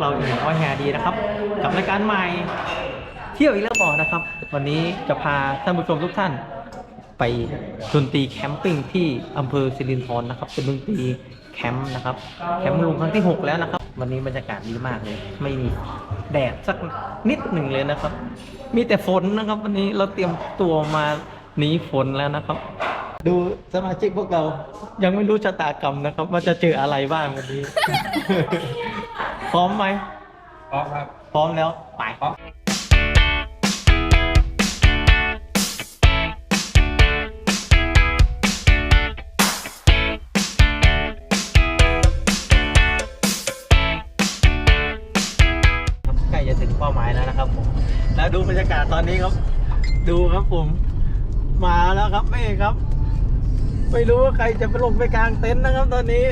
เราอยู่อ้อยแฮดีนะครับ กับรายการใหม่ เที่ยวอีกแล้วบอกนะครับ วันนี้จะพาท่านผู้ชมทุกท่าน ไปดนตรีแคมปิ้งที่อำเภอสิรินธรนะครับ เป็นดนตรีแคมป์นะครับ แคมป์ลุงครั้งที่ 6 แล้วนะครับ วันนี้บรรยากาศดีมากเลย ไม่มีแดดสักนิดหนึ่งเลยนะครับ มีแต่ฝนนะครับ วันนี้เราเตรียมตัวมาหนีฝนแล้วนะครับ ดูสมาชิกพวกเรายังไม่รู้ชะตากรรมนะครับ ว่าจะเจออะไรบ้างวันนี้ พร้อมไหม พร้อมครับ พร้อมแล้ว ไปพร้อมครับใกล้จะถึงเป้าหมายแล้วนะครับผม แล้วดูบรรยากาศตอนนี้ครับ ดูครับผม มาแล้วครับเมฆครับ ไม่รู้ว่าใครจะไปลงไปกลางเต็นท์นะครับตอนนี้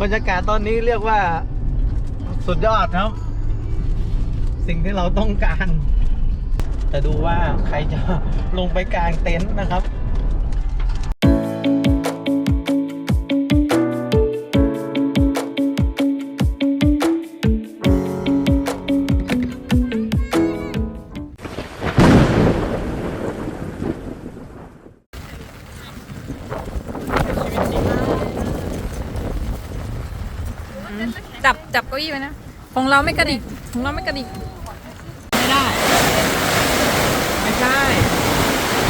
บรรยากาศตอนนี้เรียกว่าสุดยอดครับ สิ่งที่เราต้องการ จะดูว่าใครจะลงไปกลางเต็นท์นะครับ จับจับเก้าอี้ไว้นะ ของเราไม่กระดิก ของเราไม่กระดิก ไม่ได้ ไม่ใช่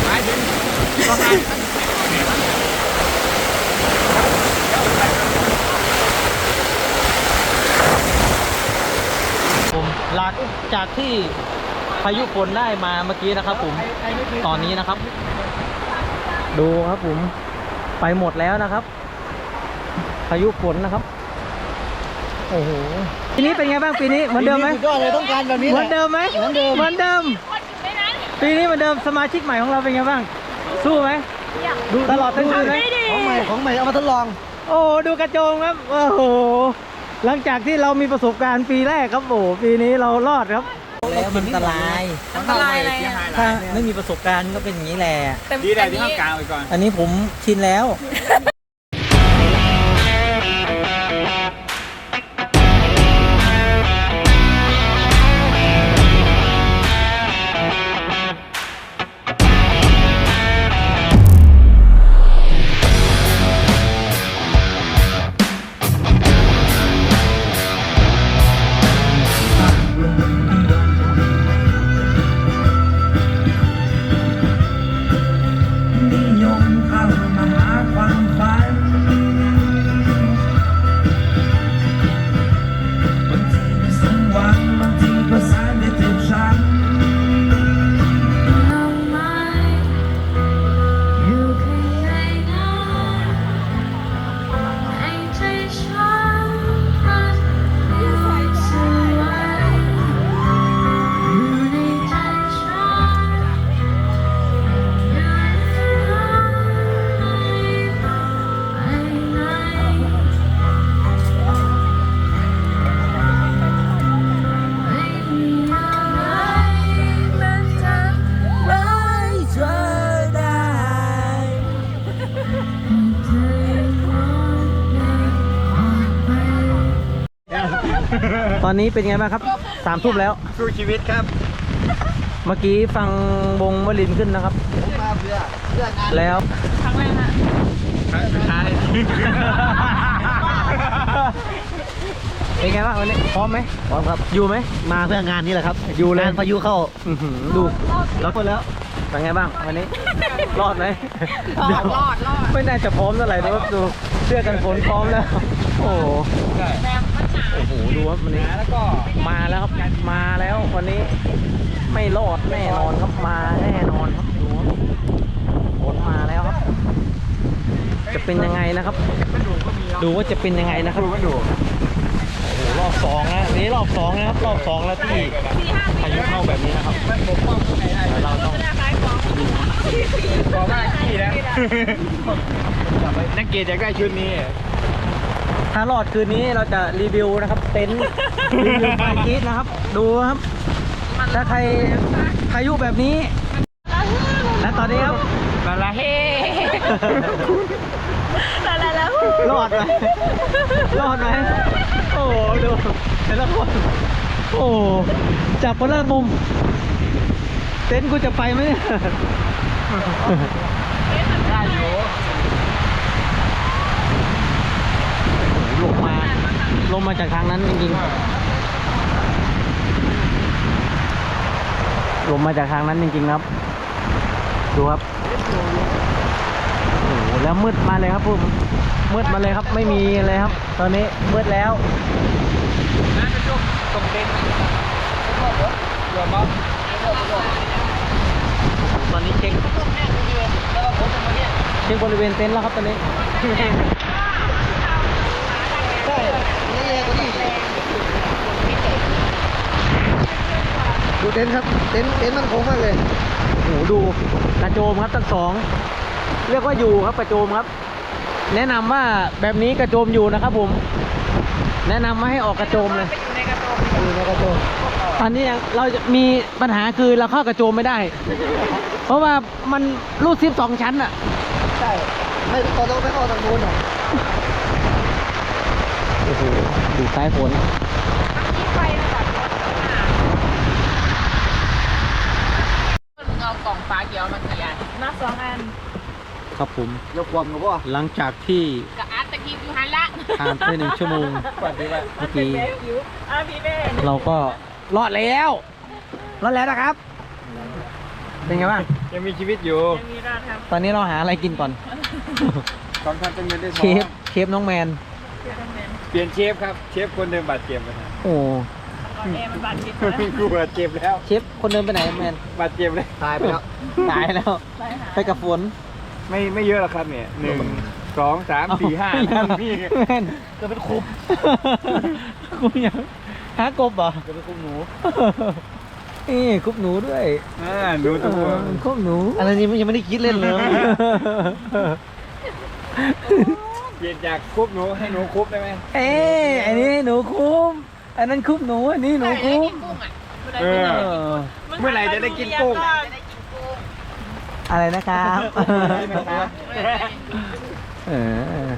หมายถึงประมาณผมหลังจากที่พายุฝนได้มาเมื่อกี้นะครับผม ตอนนี้นะครับ ดูครับผม ไปหมดแล้วนะครับ พายุฝนนะครับ โอ้โหปีนี้เป็นไงบ้างปีนี้เหมือนเดิมไหมสุดยอดเลยต้องการแบบนี้เหแหมือละนเดิมไหมเหมือนเดิมเหมือนเดิม ปีนี้เหมือนเดิมสมาชิกใหม่ของเราเป็นไงบ้าง สู้ไหมดูตลอดทั้งคืนไหมของใหม่ของใหม่เอามาทดลอง โอ้โหดูกระโจงครับโอ้โหหลังจากที่เรามีประสบการณ์ปีแรกครับโอ้โหปีนี้เรารอดครับแล้วมันอันตรายอันตรายอะไรอะถ้าไม่มีประสบการณ์ก็เป็นอย่างนี้แหละแต่ดีแต่อันที่นี้ต้องกลางไว้ก่อน อันนี้ผมชินแล้ว อนนี้เป็นไงบ้างครับสามทุ่มแล้ว สู้ชีวิตครับ เมื่อกี้ฟังวงวลินขึ้นนะครับมาเพื่อเพื่องานแล้วครั้งแรกฮะครั้งสุดท้ายเป็นไงบ้างวันนี้พร้อมไหมพร้อมครับ อยู่ไหมมาเพื่องานนี้แหละครับ อยู่เลยงานพายุเข้าอื้อหือดูแล้วคนแล้วเป็นไงบ้างวันนี้ รอดไหมรอดรอดรอดไม่น่าจะพร้อมเท่าไหร่นะครับดูเสื้อกันฝนพร้อมแล้ว โอ้โหใช่ โอ้โหดูครับวันนี้แล้วก็มาแล้วครับมาแล้ววันนี้ไม่รอดแน่นอนครับมาแน่นอนครับดูครับฝนมาแล้วครับ จะเป็นยังไงนะครับ ดูว่าจะเป็นยังไงนะครับดูก็ดูโอ้โหรอบสองนะนี่รอบสองนะครับรอบสองแล้วที่พายุเข้าแบบนี้นะครับแล้วเราต้องบอกว่าขี้นะนักเกียรติอยากได้ชุดนี้ ถ้ารอดคืนนี้เราจะรีวิวนะครับ เต็นท์รีวิวไฟกรีดนะครับ ดูครับ ถ้าใครพายุแบบนี้ และตอนนี้ครับลาลาเฮแล้วแล้วรอดไหมรอดไหมโอ้โหดูแต่ละคนโอ้โหจับคนละมุม เต็นท์กูจะไปไหมเนี่ยได้อยู่ ลงมาลงมาจากทางนั้นจริงๆลงมาจากทางนั้นจริงๆครับ ดูครับโอ้โหแล้วมืดมาเลยครับผมมืดมาเลยครับ ไม่มีอะไรครับ ตอนนี้มืดแล้วนั่นเป็นจุกตรงเต็นท์เรือบ๊อบตอนนี้เช็คเช็คบริเวณเต็นท์แล้วครับตอนนี้ ดูเต็นท์ครับ เต็นท์เต็นท์มันคงมากเลยโอ้โหดูกระโจมครับทั้งสอง เรียกว่าอยู่ครับกระโจมครับ แนะนำว่าแบบนี้กระโจมอยู่นะครับผม แนะนำว่าให้ออกกระโจมเลยอยู่ในกระโจมตอนนี้ยังเราจะมีปัญหาคือเราเข้ากระโจมไม่ได้ เพราะว่ามันรูดซิปสองชั้นอะใช่ ไม่ตอนต้องไปเข้าทางนู้นอะ โอ้โหดูสายฝนมึงเอากล่องปลาเกียวมากี่อันมาสองอันครับผมยกความกับว่าหลังจากที่กับอาร์ตตะกี้อยู่หันละผ่านไปหนึ่งชั่วโมงก่อนดีว่าเมื่อกี้อะพี่เบ้เราก็รอดแล้วรอดแล้วนะครับ เป็นไงบ้างยังมีชีวิตอยู่มีร้านครับตอนนี้เราหาอะไรกินก่อนสองพันเป็นเงินได้เชฟเชฟน้องแมนเปลี่ยนเชฟครับ เชฟคนเดิมบาดเจ็บนะฮะโอ้ก่อนแอร์มันบาดเจ็บกูบาดเจ็บแล้วเชฟคนเดินไปไหนแมนบาดเจ็บเลยตายไปแล้วตายแล้ว ไปกับฝนไม่ไม่เยอะหรอกครับเนี่ยหนึ่งสองสามสี่ห้าเอ้นี่แมนก็เป็นคุบคุมยังหากบเหรอก็เป็นคุบหนูนี่คุบหนูด้วยอ่าดูตัวเออคุบหนูอะไรนี้ยังไม่ได้คิดเล่นเลย เปลี่ยนจากคุบหนูให้หนูคุบได้ไหมเอ้ยอันนี้หนูคุมอันนั้นคุบหนูอันนี้หนูคุมเออเออเมื่อไหร่จะได้กินกุ้งอะไรนะครับ เออ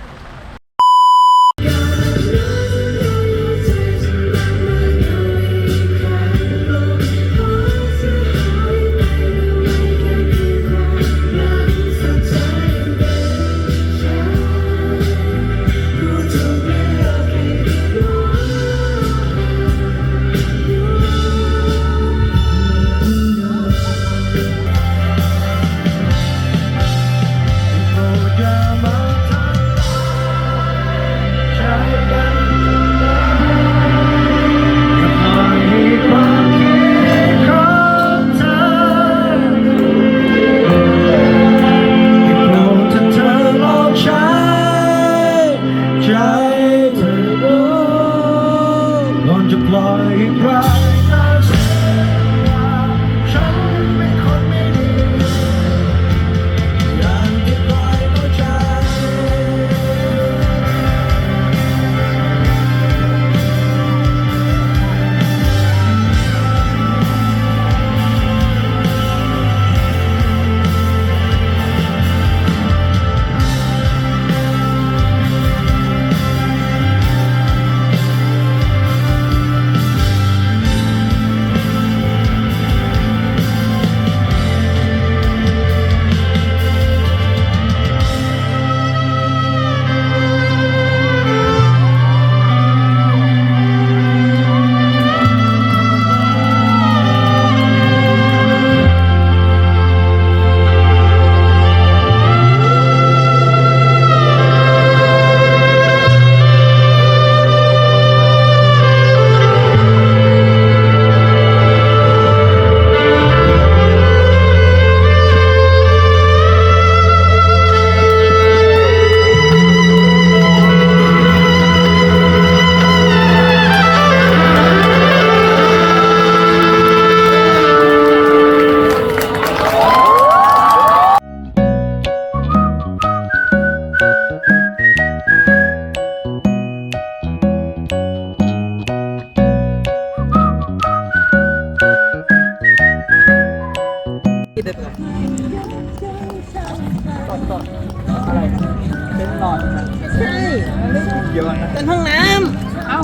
เยอะนะเต็นท์ห้องน้ำเอ้า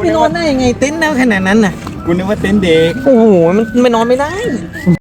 ไปนอนได้ยังไงเต็นท์แล้วขนาดนั้นน่ะกูนึกว่าเต็นท์เด็ก โอ้โห มันไม่นอนไม่ได้